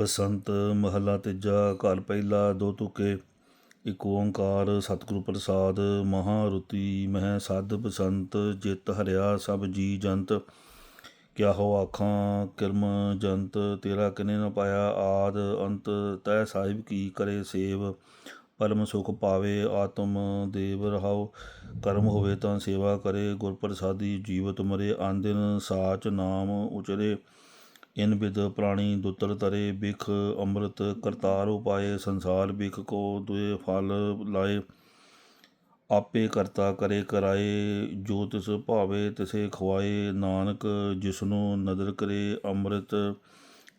ਬਸੰਤ, ਮਹੱਲਾ ਤੀਜਾ, ਘਰ ਪਹਿਲਾ, ਦੋ ਤੁਕੇ, ਇਕ ਓੰਕਾਰ, ਸਤਿਗੁਰੂ ਪ੍ਰਸਾਦ ਮਹਾਰੁਤੀ ਮਹਿ ਸਦ ਬਸੰਤ, ਜਿਤ ਹਰਿਆ ਸਭ ਜੀ ਜੰਤ, ਕਿਆ ਹੋ ਆਖਾਂ, ਕਿਰਮ ਜੰਤ, ਤੇਰਾ ਕਿਨੇ ਨ ਪਾਇਆ ਆਦ, ਅੰਤ, ਤੈ ਸਾਹਿਬ ਕੀ ਕਰੇ ਸੇਵ, ਪਰਮ ਸੁਖ ਪਾਵੇ ਆਤਮ ਦੇਵ ਰਹਾਉ, ਕਰਮ ਹੋਵੇ ਤਾਂ ਸੇਵਾ ਕਰੇ, ਗੁਰ ਪ੍ਰਸਾਦੀ ਜੀਵਤ ਮਰੇ, ਆਂਦਿਨ ਸਾਚ ਨਾਮ ਉਚਰੇ ਇਨ ਬਿਦ ਪ੍ਰਾਣੀ ਦੁਤਰ ਤਰੇ ਬਿਖ ਅੰਮ੍ਰਿਤ ਕਰਤਾਰ ਉਪਾਏ, ਸੰਸਾਰ ਬਿਖ ਕੋ ਦੁਏ ਫਲ ਲਾਏ। ਆਪੇ ਕਰਤਾ ਕਰੇ ਕਰਾਏ, ਜੋ ਤਿਸ ਭਾਵੇ ਤਿਸੇ ਖਵਾਏ। ਨਾਨਕ ਜਿਸਨੂੰ ਨਦਰ ਕਰੇ ਅੰਮ੍ਰਿਤ,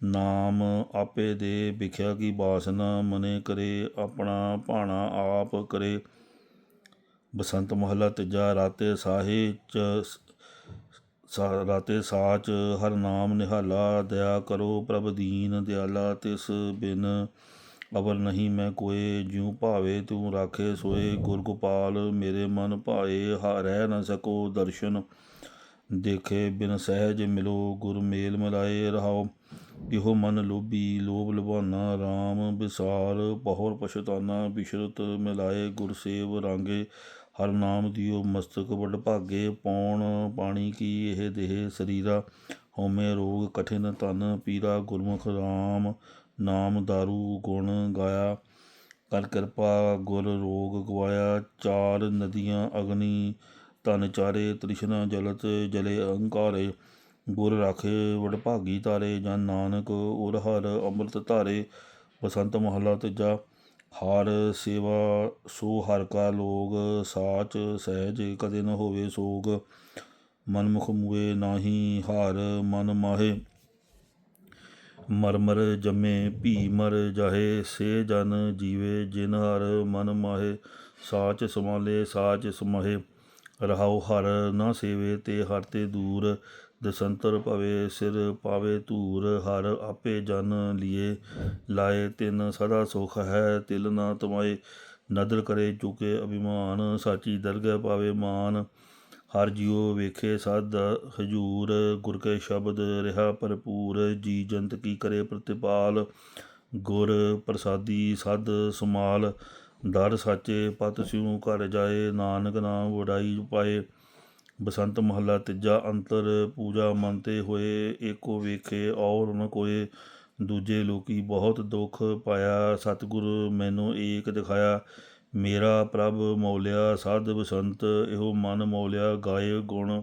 ਨਾਮ ਆਪੇ ਦੇ। ਵਿਖਿਆ ਕੀ ਬਾਸਨਾ ਮਨੇ ਕਰੇ, ਆਪਣਾ ਭਾਣਾ ਆਪ ਕਰੇ। ਬਸੰਤ ਮਹਲਾ ਤੀਜਾ, ਰਾਤੇ ਸਾਹੇ ਚ ਰਾਤੇ ਸਾਚ ਹਰ ਨਾਮ ਨਿਹਾਲਾ, ਦਇਆ ਕਰੋ ਪ੍ਰਭ ਦੀਨ ਦਿਆਲਾ, ਤਿਸ ਬਿਨ ਅਵਰ ਨਹੀਂ ਮੈਂ ਕੋਏ, ਜਿਉ ਭਾਵੇ ਤੂੰ ਰਾਖੇ ਸੋਏ, ਗੁਰ ਗੋਪਾਲ ਮੇਰੇ ਮਨ ਭਾਏ ਹਾ ਰਹਿ ਨ ਸਕੋ ਦਰਸ਼ਨ, ਦੇਖੇ ਬਿਨ ਸਹਿਜ ਮਿਲੋ, ਗੁਰ ਮੇਲ ਮਿਲਾਏ ਰਹਾਓ ਇਹੋ ਮਨ ਲੋਭੀ, ਲੋਭ ਲੁਭਾਨਾ RAM ਵਿਸਾਰ ਬਹੁਰ ਪਛਤਾਨਾ, ਬਿਸ਼ਰਤ ਮਿਲਾਏ, ਗੁਰ ਸੇਵ ਰਾਂਗੇ ਹਰ ਨਾਮ ਦਿਓ ਮਸਤਕ ਵਡ ਭਾਗੇ, ਪੌਣ ਪਾਣੀ ਕੀ ਇਹ ਦੇਹ ਸਰੀਰਾ? ਹਉਮੈ ਰੋਗ ਕਠਿਨ ਤਨ ਪੀਰਾ, ਗੁਰਮੁਖ RAM ਨਾਮ ਦਾਰੂ ਗੁਣ ਗਾਇਆ। ਕਰ ਕਿਰਪਾ ਗੁਰ ਰੋਗ ਗਵਾਇਆ ਚਾਰ ਨਦੀਆਂ ਅਗਨੀ, ਧਨ ਚਾਰੇ ਤ੍ਰਿਸ਼ਨਾ ਜਲਤ ਜਲੇ ਅਹੰਕਾਰੇ ਗੁਰ ਰਾਖੇ ਵਡਭਾਗੀ ਤਾਰੇ, ਜਨ ਨਾਨਕ ਉਰ ਹਰ ਅੰਮ੍ਰਿਤ ਧਾਰੇ, ਬਸੰਤ ਮਹਲਾ ਤੀਜਾ। ਹਰ ਸੇਵਾ, ਸੋ ਹਰ ਕਾ ਲੋਗ ਸਾਚ ਸਹਿਜ, ਕਦੇ ਨ ਹੋਵੇ ਸੋਗ। ਮਨਮੁਖ ਮੂਏ ਨਾਹੀ ਹਾਰ ਮਨ ਮਾਹੇ। ਮਰਮਰ ਜੰਮੇ ਭੀ ਮਰ ਜਾਹੇ, ਸੇ ਜਨ ਜੀਵੇ ਜਿਨ ਹਰ ਮਨ ਮਾਹੇ। ਸਾਚ ਸਮਾਲੇ ਸਾਚ ਸਮਹੇ। ਰਹਾਉ ਹਰ ਨਾ ਸੇਵੇ, ਤੇ ਹਰ ਤੇ ਦੂਰ। ਦਸੰਤਰ ਭਵੇ ਸਿਰ ਪਾਵੇ ਧੂਰ, ਹਰ ਆਪੇ ਜਨ ਲੀਏ। ਲਾਏ ਤਿਨ ਸਦਾ ਸੁਖ ਹੈ, ਤਿਲ ਨਾ ਤਮਾਏ। ਨਦਰ ਕਰੇ ਚੁਕੇ ਅਭਿਮਾਨ, ਸਾਚੀ ਦਰਗਹਿ ਪਾਵੇ ਮਾਨ। ਹਰ ਜਿਉ ਵੇਖੇ ਸਦ ਹਜੂਰ, ਗੁਰ ਕੇ ਸ਼ਬਦ ਰਿਹਾ ਭਰਪੂਰ। ਜੀ ਜੰਤ ਕੀ ਕਰੇ ਪ੍ਰਤਿਪਾਲ, ਗੁਰ ਪ੍ਰਸਾਦੀ ਸਦ ਸਮਾਲ। ਦਰ ਸਾਚੇ ਪਤ ਸਿਉ ਘਰ ਜਾਏ, ਨਾਨਕ ਨਾਮ ਵਡਾਈ ਪਾਏ। ਬਸੰਤ ਮਹੱਲਾ ਤੀਜਾ ਅੰਤਰ ਪੂਜਾ ਮੰਨਤੇ ਹੋਏ ਏਕੋ ਵੇਖੇ ਔਰ ਨ ਕੋਏ ਦੂਜੇ ਲੋਕੀ ਬਹੁਤ ਦੁੱਖ ਪਾਇਆ, ਸਤਿਗੁਰ ਮੈਨੂੰ ਏਕ ਦਿਖਾਇਆ। ਮੇਰਾ ਪ੍ਰਭ ਮੌਲਿਆ, ਸਾਧ ਬਸੰਤ, ਇਹੋ ਮਨ ਮੌਲਿਆ। ਗਾਏ ਗੁਣ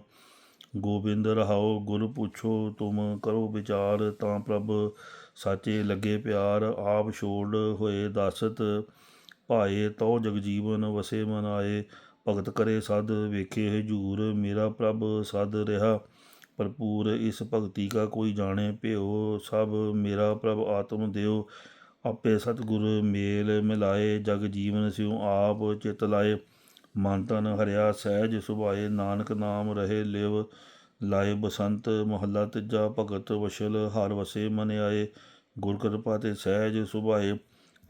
ਗੋਬਿੰਦ ਰਹਾਓ, ਗੁਰ ਪੁੱਛੋ ਤੁਮ ਕਰੋ ਵਿਚਾਰ। ਤਾਂ ਪ੍ਰਭ ਸਾਚੇ ਲੱਗੇ ਪਿਆਰ, ਆਪ ਛੋੜ ਹੋਏ ਦਾਸਤ। ਭਾਏ ਤਉ ਜਗਜੀਵਨ ਵਸੇ ਮਨ ਆਏ ਭਗਤ ਕਰੇ ਸਦ, ਵੇਖੇ ਹਜੂਰ ਮੇਰਾ ਪ੍ਰਭ ਸਦ ਰਿਹਾ। ਭਰਪੂਰ ਇਸ ਭਗਤੀ ਕਾ ਕੋਈ ਜਾਣੇ, ਭਿਓ ਸਭ, ਮੇਰਾ ਪ੍ਰਭ ਆਤਮ ਦਿਓ। ਆਪੇ ਸਤਿਗੁਰ ਮੇਲ ਮਿਲਾਏ, ਜਗ ਜੀਵਨ ਸਿਉ ਆਪ ਚਿਤ ਲਾਏ। ਮਨ ਤਨ ਹਰਿਆ ਸਹਿਜ ਸੁਭਾਏ, ਨਾਨਕ ਨਾਮ ਰਹੇ ਲਿਵ, ਲਾਏ ਬਸੰਤ ਮਹੱਲਾ ਤੀਜਾ, ਭਗਤ ਵਸ਼ਲ ਹਰ ਵਸੇ ਮਨ ਆਏ। ਗੁਰ ਕਿਰਪਾ ਤੇ ਸਹਿਜ ਸੁਭਾਏ,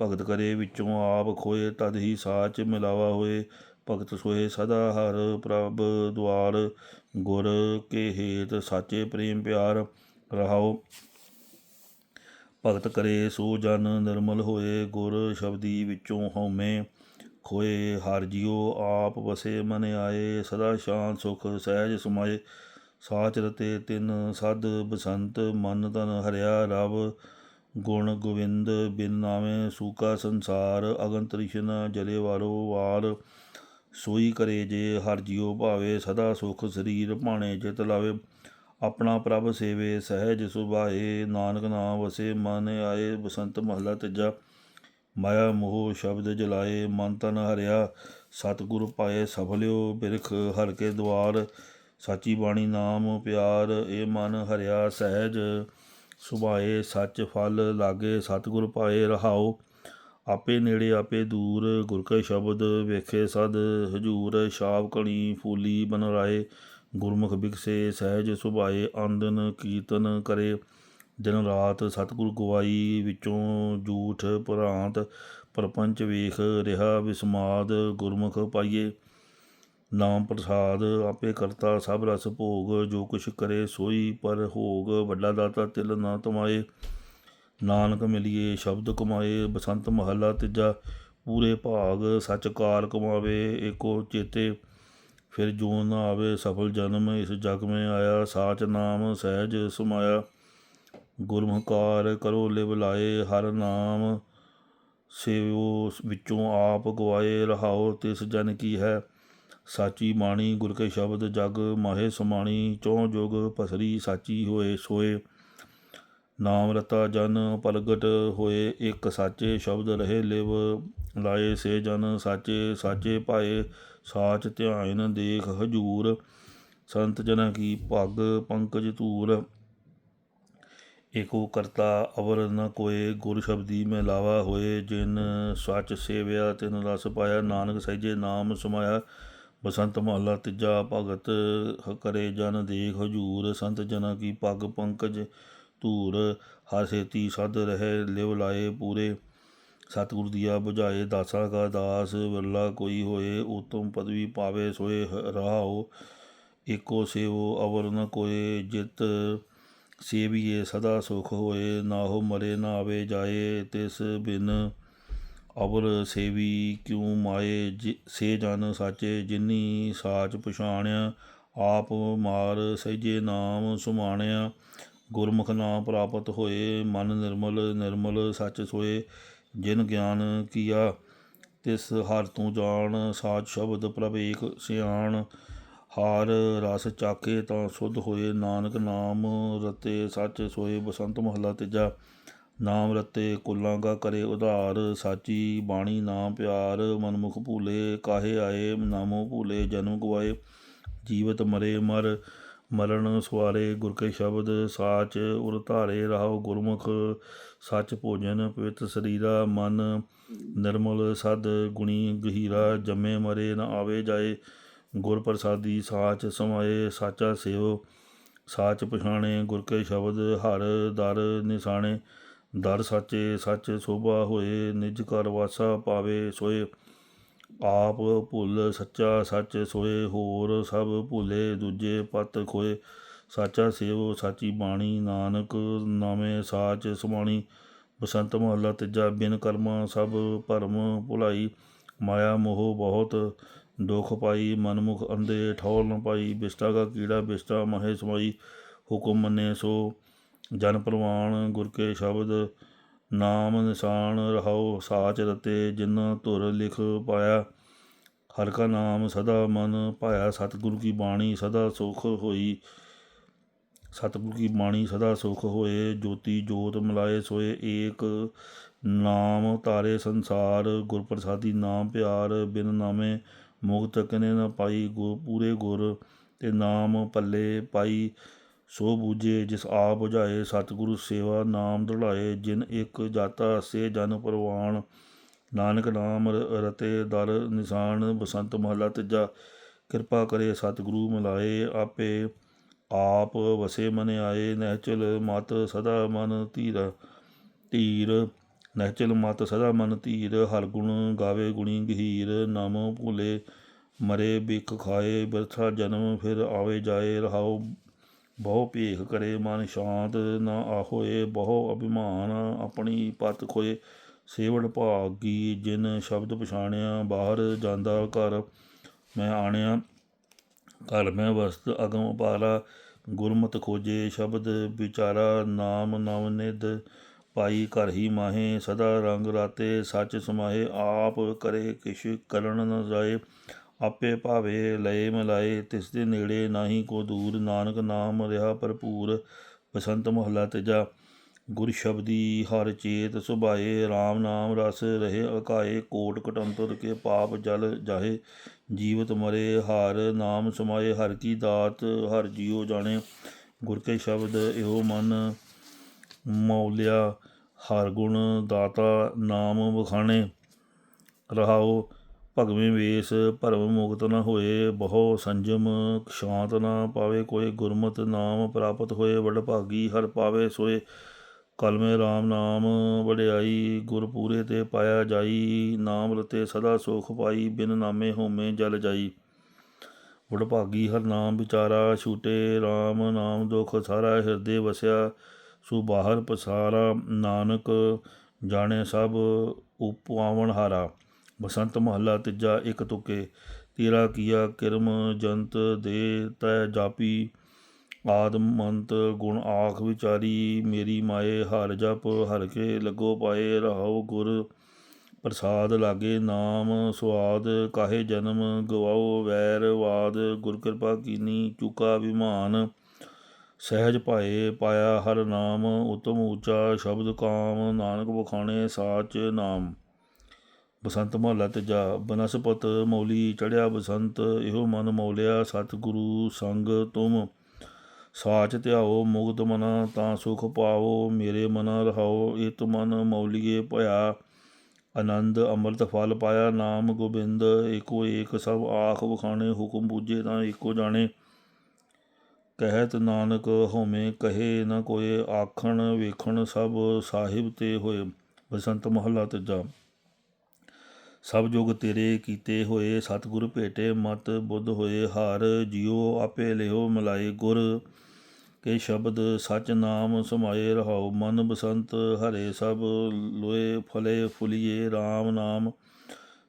ਭਗਤ ਕਰੇ ਵਿੱਚੋਂ ਆਪ ਖੋਏ, ਤਦ ਹੀ ਸਾਚ ਮਿਲਾਵਾ ਹੋਏ। ਭਗਤ ਸੋਏ ਸਦਾ ਹਰ ਪ੍ਰਭ ਦੁਆਰ ਗੁਰ ਕੇ ਹੇਤ ਸਾਚੇ ਪ੍ਰੇਮ ਪਿਆਰ ਰਹਾਓ। ਭਗਤ ਕਰੇ ਸੋ ਜਨ ਨਿਰਮਲ ਹੋਏ, ਗੁਰ ਸ਼ਬਦੀ ਵਿੱਚੋਂ ਹਉਮੈ ਖੋਏ। ਹਰ ਜਿਉ ਆਪ ਵਸੇ, ਮਨ ਆਏ, ਸਦਾ ਸ਼ਾਂਤ ਸੁਖ ਸਹਿਜ ਸਮਾਏ। ਸਾਚ ਰਤੇ ਤਿਨ ਸਦ ਬਸੰਤ, ਮਨ ਤਨ ਹਰਿਆ ਰਵ। ਗੁਣ ਗੋਵਿੰਦ ਬਿਨ ਨਾਵੇਂ, ਸੂਕਾ ਸੰਸਾਰ ਅਗਨ ਤ੍ਰਿਸ਼ਨ ਜਲੇ ਵਾਰੋ ਵਾਰ। ਸੋਈ ਕਰੇ ਜੇ, ਹਰ ਜਿਉ ਭਾਵੇ, ਸਦਾ ਸੁਖ ਸਰੀਰ ਭਾਣੇ ਚਿਤ ਲਾਵੇ। ਆਪਣਾ ਪ੍ਰਭ ਸੇਵੇ, ਸਹਿਜ ਸੁਭਾਏ, ਨਾਨਕ ਨਾਮ ਵਸੇ, ਮਨ ਆਏ ਬਸੰਤ ਮਹਲਾ ਤੀਜਾ। ਮਾਇਆ ਮੋਹ ਸ਼ਬਦ ਜਲਾਏ, ਮਨ ਤਨ ਹਰਿਆ, ਸਤਿਗੁਰ ਪਾਏ ਸਫਲਿਓ ਬਿਰਖ, ਹਰ ਕੇ ਦਵਾਰ। ਸਾਚੀ ਬਾਣੀ ਨਾਮ ਪਿਆਰ, ਇਹ ਮਨ ਹਰਿਆ ਸਹਿਜ ਸੁਭਾਏ, ਸੱਚ ਫਲ ਲਾਗੇ, ਸਤਿਗੁਰ ਪਾਏ ਰਹਾਓ। ਆਪੇ ਨੇੜੇ ਆਪੇ ਦੂਰ, ਗੁਰ ਕੇ ਸ਼ਬਦ ਵੇਖੇ ਸਦ, ਹਜੂਰ ਸ਼ਾਬ ਕਣੀ ਫੂਲੀ ਬਨ ਰਾਏ। ਗੁਰਮੁਖ ਬਿਕਸੇ ਸਹਿਜ ਸੁਭਾਏ, ਆਨੰਦਨ ਕੀਰਤਨ ਕਰੇ। ਦਿਨ ਰਾਤ ਸਤਿਗੁਰ ਗਵਾਈ, ਵਿੱਚੋਂ ਜੂਠ ਭਰਾਂਤ, ਪਰਪੰਚ ਵੇਖ ਰਿਹਾ ਵਿਸਮਾਦ, ਗੁਰਮੁਖ ਪਾਈਏ। ਨਾਮ ਪ੍ਰਸਾਦ ਆਪੇ ਕਰਤਾ ਸਭ ਰਸ ਭੋਗ, ਜੋ ਕੁਛ ਕਰੇ ਸੋਈ ਪਰ ਹੋਗ ਵੱਡਾ ਦਾਤਾ ਤਿਲ ਨਾ ਤਮਾਏ। ਨਾਨਕ ਮਿਲਿਏ, ਸ਼ਬਦ ਕਮਾਏ, ਬਸੰਤ ਮਹੱਲਾ ਤੀਜਾ, ਪੂਰੇ ਭਾਗ ਸੱਚ ਕਾਰ ਕਮਾਵੇ, ਏਕੋ ਚੇਤੇ ਫਿਰ ਜੂਨ ਨਾ ਆਵੇ, ਸਫਲ ਜਨਮ ਇਸ ਜਗ ਮੈਂ ਆਇਆ, ਸਾਚ ਨਾਮ ਸਹਿਜ ਸਮਾਇਆ। ਗੁਰਮੁਖਕਾਰ ਕਰੋ ਲਿਵ ਲਾਏ, ਹਰ ਨਾਮ ਸੇਵੋ ਵਿੱਚੋਂ ਆਪ ਗਵਾਏ ਰਹਾਓ ਤਿਸ ਜਨ ਕੀ ਹੈ। ਸਾਚੀ ਬਾਣੀ ਗੁਰ ਕੇ ਸ਼ਬਦ ਜਗ ਮਾਹੇ ਸਮਾਣੀ, ਚੋਂ ਜੁਗ ਪਸਰੀ ਸਾਚੀ ਹੋਏ ਸੋਏ। ਨਾਮ ਰਤਾ ਜਨ ਪਲਗਟ ਹੋਏ, ਇੱਕ ਸਾਚੇ ਸ਼ਬਦ ਰਹੇ ਲਿਵ, ਲਾਏ ਸੇ ਜਨ ਸਾਚੇ ਸਾਚੇ ਪਾਏ ਸਾਚ ਧਿਆਨ ਦੇਖ ਹਜੂਰ, ਸੰਤ ਜਨਾਂ ਕੀ ਭਗ ਪੰਕਜ ਧੂਰ। ਏਕੋ ਕਰਤਾ ਅਵਰ ਨ ਕੋਏ, ਗੁਰ ਸ਼ਬਦੀ ਮੈਂ ਲਾਵਾ ਹੋਏ, ਜਿਨ ਸੱਚ ਸੇਵਿਆ, ਤਿਨ ਰਸ ਪਾਇਆ, ਨਾਨਕ ਸਹਿਜੇ ਨਾਮ ਸਮਾਇਆ। ਬਸੰਤ ਮਹੱਲਾ ਤੀਜਾ ਭਗਤ ਕਰੇ ਜਨ ਦੇਖ ਹਜੂਰ। ਸੰਤ ਜਨਾਂ ਕੀ ਪੱਗ ਪੰਕਜ ਧੂਰ ਹਰ ਸੇਤੀ ਸਦ ਰਹੇ ਲਿਵ ਲਾਏ ਪੂਰੇ। ਸਤਿਗੁਰ ਦੀਆ 부ਝਾਏ ਦਾਸਾਂ ਕਾ ਦਾਸ, ਵਿਰਲਾ ਕੋਈ ਹੋਏ, ਉਤਮ ਪਦਵੀ ਪਾਵੇ ਸੋਏ ਹ- ਰਹਾਓ। ਏਕੋ ਸੇਵੋ ਅਵਰ ਨ ਕੋਏ, ਜਿਤ ਸੇਵੀਏ ਸਦਾ ਸੁਖ ਹੋਏ। ਨਾ ਹੋ ਮਰੇ ਨਾ ਆਵੇ ਜਾਏ, ਤਿਸ ਬਿਨ ਅਵਰ ਸੇਵੀ ਕਿਉ ਮਾਏ? ਜਿ- ਸੇ ਜਨ ਸਾਚੇ ਜਿਨੀ ਸਾਚ ਪਛਾਣਿਆ, ਆਪ ਮਾਰ ਸਹਿਜੇ ਨਾਮ ਸੁਮਾਣਿਆ। ਗੁਰਮੁਖ ਨਾਮ ਪ੍ਰਾਪਤ ਹੋਏ, ਮਨ ਨਿਰਮਲ ਨਿਰਮਲ ਸੱਚ ਸੋਏ, ਜਿਨ ਗਿਆਨ ਕੀਆ, ਤਿਸ ਹਰ ਤੂੰ ਜਾਣ, ਸਾਚ ਸ਼ਬਦ ਪ੍ਰਭ ਏਕ ਸਿਆਣ। ਹਾਰ ਰਸ ਚਾਕੇ ਤਾਂ ਸੁਧ ਹੋਏ, ਨਾਨਕ ਨਾਮ ਰਤੇ ਸੱਚ ਸੋਏ, ਬਸੰਤ ਮਹੱਲਾ ਤੀਜਾ। ਨਾਮ ਰਤੇ ਕੁੱਲਾਂ ਕਾ ਕਰੇ ਉਧਾਰ, ਸਾਚੀ ਬਾਣੀ ਨਾਮ ਪਿਆਰ, ਮਨਮੁਖ ਭੂਲੇ ਕਾਹੇ ਆਏ, ਨਾਮੋ ਭੂਲੇ ਜਨਮ ਗਵਾਏ, ਜੀਵਤ ਮਰੇ ਮਰ। ਮਰਨ ਸਵਾਰੇ ਗੁਰ ਕੇ ਸ਼ਬਦ ਸਾਚ ਉਰ ਧਾਰੇ ਰਹਾਓ ਗੁਰਮੁਖ, ਸੱਚ ਭੋਜਨ ਪਵਿੱਤ ਸਰੀਰਾ, ਮਨ ਨਿਰਮਲ ਸਦ ਗੁਣੀ ਗਹੀਰਾ, ਜੰਮੇ ਮਰੇ ਨ ਆਵੇ ਜਾਏ, ਗੁਰ ਪ੍ਰਸਾਦੀ ਸਾਚ ਸਮਾਏ, ਸਾਚਾ ਸੇਵ, ਸਾਚ ਪਛਾਣੇ, ਗੁਰ ਕੇ ਸ਼ਬਦ ਹਰ ਦਰ ਨਿਸ਼ਾਣੇ, ਦਰ ਸਾਚੇ, ਸੱਚ ਸੋਭਾ ਹੋਏ, ਨਿਜ ਘਰ ਵਾਸਾ ਪਾਵੇ ਸੋਏ। ਆਪ ਭੁੱਲ ਸੱਚਾ ਸੱਚ ਸੋਏ, ਹੋਰ ਸਭ ਭੁੱਲੇ ਦੂਜੇ ਪਤ ਖੋਏ। ਸਾਚਾ ਸੇਵ ਸਾਚੀ ਬਾਣੀ, ਨਾਨਕ ਨਾਮੇ ਸਾਚ ਸਮਾਣੀ। ਬਸੰਤ ਮਹੱਲਾ ਤੀਜਾ, ਬਿਨ ਕਰਮਾਂ ਸਭ ਭਰਮ ਭੁਲਾਈ। ਮਾਇਆ ਮੋਹ ਬਹੁਤ, ਦੁਖ ਪਾਈ, ਮਨਮੁਖ ਅੰਦੇ ਠੌਰ ਨ ਪਾਈ। ਬਿਸਟਾ ਕਾ ਕੀੜਾ, ਬਿਸਟਾ ਮਹੇ ਸਮਾਈ। ਹੁਕਮ ਮੰਨੇ ਸੋ, ਜਨ ਪ੍ਰਵਾਨ ਗੁਰ ਕੇ ਸ਼ਬਦ। ਨਾਮ ਨਿਸ਼ਾਨ ਰਹਾਓ ਸਾਚ ਰਤੇ ਜਿਨ ਧੁਰ ਲਿਖ ਪਾਇਆ। ਹਰ ਕਾ ਨਾਮ ਸਦਾ ਮਨ ਪਾਇਆ ਸਤਿਗੁਰੂ ਕੀ ਬਾਣੀ ਸਦਾ ਸੁਖ ਹੋਈ। ਸਤਿਗੁਰੂ ਕੀ ਬਾਣੀ ਸਦਾ ਸੁਖ ਹੋਏ। ਜੋਤੀ ਜੋਤ ਮਿਲਾਏ ਸੋਏ ਏਕ। ਨਾਮ ਤਾਰੇ ਸੰਸਾਰ ਗੁਰ ਪ੍ਰਸਾਦੀ ਨਾਮ ਪਿਆਰ। ਬਿਨ ਨਾਮੇ ਮੁਕਤ ਕਨੇ ਨਾ ਪਾਈ। ਗੁਰ ਪੂਰੇ ਗੁਰ, ਤੇ ਨਾਮ ਪੱਲੇ ਪਾਈ। ਸੋ ਬੂਝੇ ਜਿਸ ਆ ਬੁਝਾਏ, ਸਤਿਗੁਰੂ ਸੇਵਾ ਨਾਮ ਦ੍ਰਿੜਾਏ, ਜਿਨ ਇੱਕ ਜਾਤਾ ਸੇ ਜਨ ਪਰਵਾਨ ਨਾਨਕ ਨਾਮ ਰਤੇ ਦਰ ਨਿਸ਼ਾਨ, ਬਸੰਤ ਮਹਲਾ ਤੀਜਾ, ਕਿਰਪਾ ਕਰੇ ਸਤਿਗੁਰੂ ਮਿਲਾਏ ਆਪੇ। ਆਪ ਵਸੇ ਮਨ ਆਏ, ਨਹਿਚਲ ਮਤ ਸਦਾ ਮਨ ਧੀਰ। ਧੀਰ, ਨਹਿਚਲ ਮਤ ਸਦਾ ਮਨ ਧੀਰ, ਹਰ ਗੁਣ ਗਾਵੇ ਗੁਣੀ ਗਹੀਰ। ਨਾਮ ਭੂਲੇ, ਮਰੇ ਬਿਖ ਖਾਏ, ਬਿਰਥਾ ਜਨਮ, ਫਿਰ ਆਵੇ ਜਾਏ ਰਹਾਓ ਬਹੁ ਭੇਖ ਕਰੇ ਮਨ ਸ਼ਾਂਤ, ਨਾ ਆਹੋਏ ਬਹੁ ਅਭਿਮਾਨ, ਆਪਣੀ ਪਤ ਖੋਏ। ਸੇਵੜ ਭਾਗੀ ਜਿਨ ਸ਼ਬਦ ਪਛਾਣਿਆ, ਬਾਹਰ ਜਾਂਦਾ ਘਰ ਮੈਂ ਆਣਿਆ। ਘਰ ਮੈਂ ਵਸਤ ਅਗਮ ਪਾਰਾ ਗੁਰਮਤ ਖੋਜੇ ਸ਼ਬਦ ਵਿਚਾਰਾ। ਨਾਮ ਨਵ ਨਿਧ ਪਾਈ ਘਰ ਹੀ ਮਾਹੇ, ਸਦਾ ਰੰਗ ਰਾਤੇ ਸੱਚ ਸਮਾਏ ਆਪ ਕਰੇ ਕਿਛ ਕਰਨ ਨ ਜਾਏ। ਆਪੇ ਭਾਵੇ ਲਏ ਮਲਾਏ, ਤਿਸ ਦੇ ਨੇੜੇ ਨਾਹੀ ਕੋ ਦੂਰ। ਨਾਨਕ ਨਾਮ ਰਿਹਾ ਭਰਪੂਰ, ਬਸੰਤ ਮਹੱਲਾ ਤੀਜਾ। ਗੁਰ ਸ਼ਬਦੀ ਹਰ ਚੇਤ ਸੁਭਾਏ RAM ਨਾਮ ਰਸ ਰਹੇ ਅਕਾਏ। ਕੋਟ ਕਟੰਤਰ ਕੇ ਪਾਪ ਜਲ ਜਾਹੇ, ਜੀਵਤ ਮਰੇ ਹਰ। ਨਾਮ ਸਮਾਏ ਹਰ ਕੀ ਦਾਤ, ਹਰ ਜੀਉ ਜਾਣੇ। ਗੁਰ ਕੇ ਸ਼ਬਦ ਇਹੋ ਮਨ ਮੌਲਿਆ। ਹਰ ਗੁਣ ਦਾਤਾ ਨਾਮ ਵਖਾਣੇ। ਰਹਾਓ ਭਗਵੇਂ ਵੇਸ, ਭਰਮ ਮੁਕਤ ਨ ਹੋਏ, ਬਹੁ ਸੰਜਮ ਸ਼ਾਂਤ ਨ ਪਾਵੇ ਕੋਈ, ਗੁਰਮਤਿ ਨਾਮ ਪ੍ਰਾਪਤ ਹੋਏ ਵਡ ਭਾਗੀ ਹਰ ਪਾਵੇ ਸੋਏ। ਕਲਮੇ RAM ਨਾਮ ਵਡਿਆਈ, ਗੁਰ ਪੂਰੇ ਤੇ ਪਾਇਆ ਜਾਈ, ਨਾਮ ਰਤੇ ਸਦਾ ਸੁਖ ਪਾਈ, ਬਿਨ ਨਾਮੇ ਹੋਮੇ ਜਲ ਜਾਈ। ਵਡਭਾਗੀ ਹਰ ਨਾਮ ਵਿਚਾਰਾ, ਛੂਟੇ RAM ਨਾਮ ਦੁਖ ਸਾਰਾ ਹਿਰਦੇ ਵਸਿਆ। ਸੋ ਬਾਹਰ ਪਸਾਰਾ, ਨਾਨਕ ਜਾਣੇ ਸਭ ਉਪਾਵਨ ਹਾਰਾ ਬਸੰਤ ਮਹੱਲਾ ਤੀਜਾ ਇੱਕ ਤੁਕੇ, ਤੇਰਾ ਕੀਆ ਕਿਰਮ ਜੰਤ ਦੇ ਤੈ ਜਾਪੀ। ਆਦਮੰਤ ਗੁਣ ਆਖ ਵਿਚਾਰੀ, ਮੇਰੀ ਮਾਏ ਹਰ ਜਪ ਹਰ ਕੇ ਲੱਗੋ ਪਾਏ, ਰਹਾਉ ਗੁਰ ਪ੍ਰਸਾਦ ਲਾਗੇ ਨਾਮ ਸੁਆਦ, ਕਾਹੇ ਜਨਮ ਗਵਾਓ ਵੈਰ ਵਾਦ, ਗੁਰ ਕਿਰਪਾ ਕੀਨੀ ਚੁਕਾ ਵਿਮਾਨ ਸਹਿਜ ਭਾਏ ਪਾਇਆ ਹਰ ਨਾਮ, ਉਤਮ ਉੱਚਾ ਸ਼ਬਦ ਕਾਮ, ਨਾਨਕ ਬਖਾਣੇ ਸਾਚ ਨਾਮ। ਬਸੰਤ ਮਹੱਲਾ ਤੀਜਾ ਬਨਸਪਤ ਮੌਲੀ ਚੜਿਆ ਬਸੰਤ, ਇਹੋ ਮਨ ਮੌਲਿਆ ਸਤਿਗੁਰੂ ਸੰਗ ਤੁਮ। ਸਾਚ ਧਿਆਓ ਮੁਗਤ ਮਨਾ, ਤਾਂ ਸੁਖ ਪਾਓ ਮੇਰੇ ਮਨ ਰਹਾਓ, ਇਤ ਮਨ ਮੌਲੀਏ ਭਇਆ। ਆਨੰਦ ਅੰਮ੍ਰਿਤ ਫਲ ਪਾਇਆ, ਨਾਮ ਗੋਬਿੰਦ, ਏਕੋ ਏਕ ਸਭ ਆਖ ਵਖਾਣੇ, ਹੁਕਮ ਬੂਝੇ ਤਾਂ ਏਕੋ ਜਾਣੇ। ਕਹਿਤ ਨਾਨਕ ਹਉਮੈ, ਕਹੇ ਨ ਕੋਏ, ਆਖਣ ਵੇਖਣ ਸਭ ਸਾਹਿਬ ਤੇ ਹੋਏ। ਬਸੰਤ ਮਹੱਲਾ ਤੀਜਾ ਸਭ ਜੁਗ ਤੇਰੇ ਕੀਤੇ ਹੋਏ, ਸਤਿਗੁਰ ਭੇਟੇ ਮਤ ਬੁੱਧ ਹੋਏ, ਹਾਰ ਜਿਉ ਆਪੇ ਲਿਓ ਮਲਾਏ ਗੁਰ। ਕੇ ਸ਼ਬਦ ਸਚ ਨਾਮ ਸਮਾਏ ਰਹਾਉ, ਮਨ ਬਸੰਤ ਹਰੇ ਸਭ ਲੋਏ, ਫਲੇ ਫੁਲੀਏ RAM ਨਾਮ।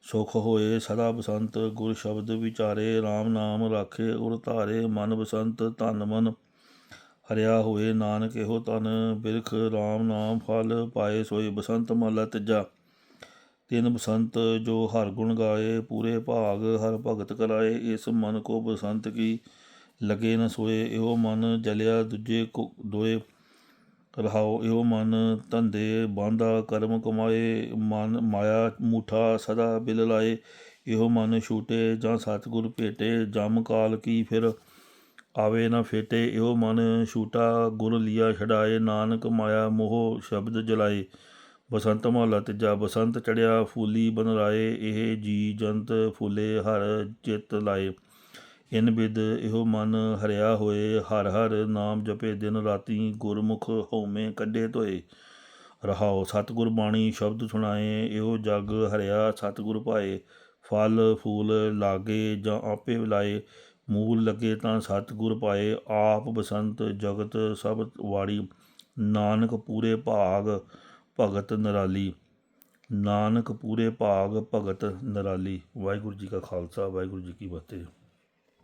ਸੁਖ ਹੋਏ ਸਦਾ ਬਸੰਤ, ਗੁਰ ਸ਼ਬਦ ਵਿਚਾਰੇ RAM ਨਾਮ ਰਾਖੇ, ਉਰ ਧਾਰੇ ਮਨ ਬਸੰਤ ਧਨ ਮਨ। ਹਰਿਆ ਹੋਏ ਨਾਨਕ ਇਹੋ ਤਨ, ਬਿਰਖ RAM ਨਾਮ ਫਲ ਪਾਏ ਸੋਏ ਬਸੰਤ ਮਹਲਾ ਤੀਜਾ। ਤਿਨ ਬਸੰਤ ਜੋ ਹਰ ਗੁਣ ਗਾਏ, ਪੂਰੇ ਭਾਗ ਹਰ ਭਗਤ ਕਰਾਏ, ਇਸ ਮਨ ਕੋ ਬਸੰਤ ਕੀ ਲਗੇ ਨ ਸੋਏ, ਇਹੋ ਮਨ ਜਲਿਆ ਦੂਜੇ ਕੋ ਦੋਏ ਰਹਾਓ ਇਹੋ ਮਨ ਧੰਦੇ ਬਾਂਦਾ ਕਰਮ ਕਮਾਏ, ਮਨ ਮਾਇਆ ਮੂਠਾ ਸਦਾ ਬਿਲ ਲਾਏ, ਇਹੋ ਮਨ ਛੂਟੇ ਜਾਂ ਸਤਿਗੁਰ ਭੇਟੇ, ਜਮ ਕਾਲ ਕੀ ਫਿਰ ਆਵੇ ਨਾ ਫੇਟੇ, ਇਹੋ ਮਨ ਛੂਟਾ ਗੁਰ ਲਿਆ ਛਡਾਏ, ਨਾਨਕ ਮਾਇਆ ਮੋਹ ਸ਼ਬਦ ਜਲਾਏ। ਬਸੰਤ ਮਹਲਾ ਤੀਜਾ, ਬਸੰਤ ਚੜਿਆ, ਫੂਲੀ ਬਨਰਾਏ, ਇਹ ਜੀ ਜੰਤ ਫੂਲੇ, ਹਰ ਚਿਤ ਲਾਏ। ਇਨ ਬਿਦ ਇਹੋ ਮਨ ਹਰਿਆ ਹੋਏ, ਹਰ ਹਰ ਨਾਮ ਜਪੇ ਦਿਨ ਰਾਤੀ, ਗੁਰਮੁਖ ਹਉਮੈ ਕੱਢੇ ਧੋਏ। ਰਹਾਓ ਸਤਿਗੁਰ ਬਾਣੀ ਸ਼ਬਦ ਸੁਣਾਏ, ਇਹੋ ਜਗ ਹਰਿਆ ਸਤਿਗੁਰ ਪਾਏ। ਫਲ ਫੂਲ ਲਾਗੇ ਜਾਂ ਆਪੇ ਲਾਏ, ਮੂਲ ਲੱਗੇ ਤਾਂ ਸਤਿਗੁਰ ਪਾਏ। ਆਪ ਬਸੰਤ ਜਗਤ ਸਭ ਵਾੜੀ ਨਾਨਕ ਪੂਰੇ ਭਾਗ ਭਗਤ ਨਰਾਲੀ। ਨਾਨਕ ਪੂਰੇ ਭਾਗ ਭਗਤ ਨਰਾਲੀ। ਵਾਹਿਗੁਰੂ ਜੀ ਕਾ ਖਾਲਸਾ, ਵਾਹਿਗੁਰੂ ਜੀ ਕੀ ਫਤਿਹ।